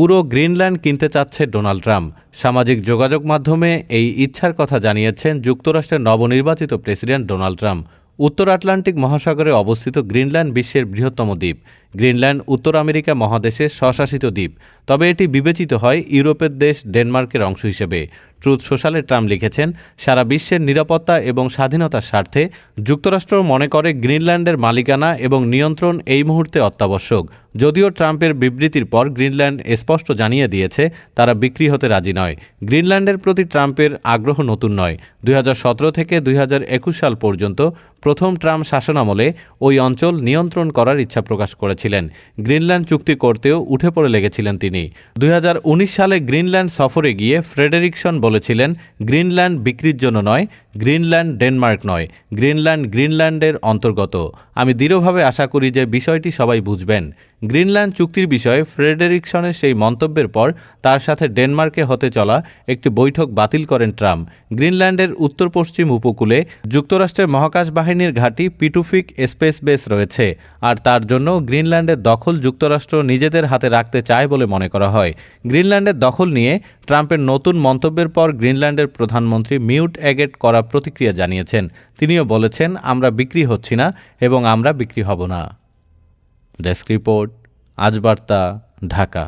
পুরো গ্রিনল্যান্ড কিনতে চাচ্ছে ডোনাল্ড ট্রাম্প। সামাজিক যোগাযোগ মাধ্যমে এই ইচ্ছার কথা জানিয়েছেন যুক্তরাষ্ট্রের নবনির্বাচিত প্রেসিডেন্ট ডোনাল্ড ট্রাম্প। উত্তর আটলান্টিক মহাসাগরে অবস্থিত গ্রিনল্যান্ড বিশ্বের বৃহত্তম দ্বীপ। গ্রিনল্যান্ড উত্তর আমেরিকা মহাদেশের স্বশাসিত দ্বীপ। তবে এটি বিবেচিত হয় ইউরোপের দেশ ডেনমার্কের অংশ হিসেবে। ট্রুথ সোশ্যালে ট্রাম্প লিখেছেন, সারা বিশ্বের নিরাপত্তা এবং স্বাধীনতার স্বার্থে যুক্তরাষ্ট্র মনে করে গ্রিনল্যান্ডের মালিকানা এবং নিয়ন্ত্রণ এই মুহূর্তে অত্যাবশ্যক। যদিও ট্রাম্পের বিবৃতির পর গ্রিনল্যান্ড স্পষ্ট জানিয়ে দিয়েছে, তারা বিক্রি হতে রাজি নয়। গ্রিনল্যান্ডের প্রতি ট্রাম্পের আগ্রহ নতুন নয়। দুই থেকে দুই হাজার একুশ সাল পর্যন্ত প্রথম ট্রাম্প শাসনামলে ওই অঞ্চল নিয়ন্ত্রণ করার ইচ্ছা প্রকাশ করেছিলেন। গ্রিনল্যান্ড চুক্তি করতেও উঠে পড়ে লেগেছিলেন তিনি। দুই হাজার উনিশ সালে গ্রিনল্যান্ড সফরে গিয়ে ফ্রেডেরিকসন বলেছিলেন, গ্রিনল্যান্ড বিক্রির জন্য নয়, গ্রিনল্যান্ড ডেনমার্ক নয়, গ্রিনল্যান্ড গ্রিনল্যান্ডের অন্তর্গত। আমি দৃঢ়ভাবে আশা করি যে বিষয়টি সবাই বুঝবেন। গ্রিনল্যান্ড চুক্তির বিষয়ে ফ্রেডেরিকসনের সেই মন্তব্যের পর তার সাথে ডেনমার্কে হতে চলা একটি বৈঠক বাতিল করেন ট্রাম্প। গ্রিনল্যান্ডের উত্তর পশ্চিম উপকূলে যুক্তরাষ্ট্রের মহাকাশ বাহিনীর ঘাঁটি পিটুফিক স্পেস বেস রয়েছে, আর তার জন্য গ্রিনল্যান্ডের দখল যুক্তরাষ্ট্র নিজেদের হাতে রাখতে চায় বলে মনে করা হয়। গ্রিনল্যান্ডের দখল নিয়ে ট্রাম্পের নতুন মন্তব্যের পর গ্রিনল্যান্ডের প্রধানমন্ত্রী মিউট অ্যাগেট করা প্রতিক্রিয়া জানিয়েছেন। তিনিও বলেছেন, আমরা বিক্রি হচ্ছি না এবং আমরা বিক্রি হব না। ডেস্ক রিপোর্ট, আজ বার্তা, ঢাকা।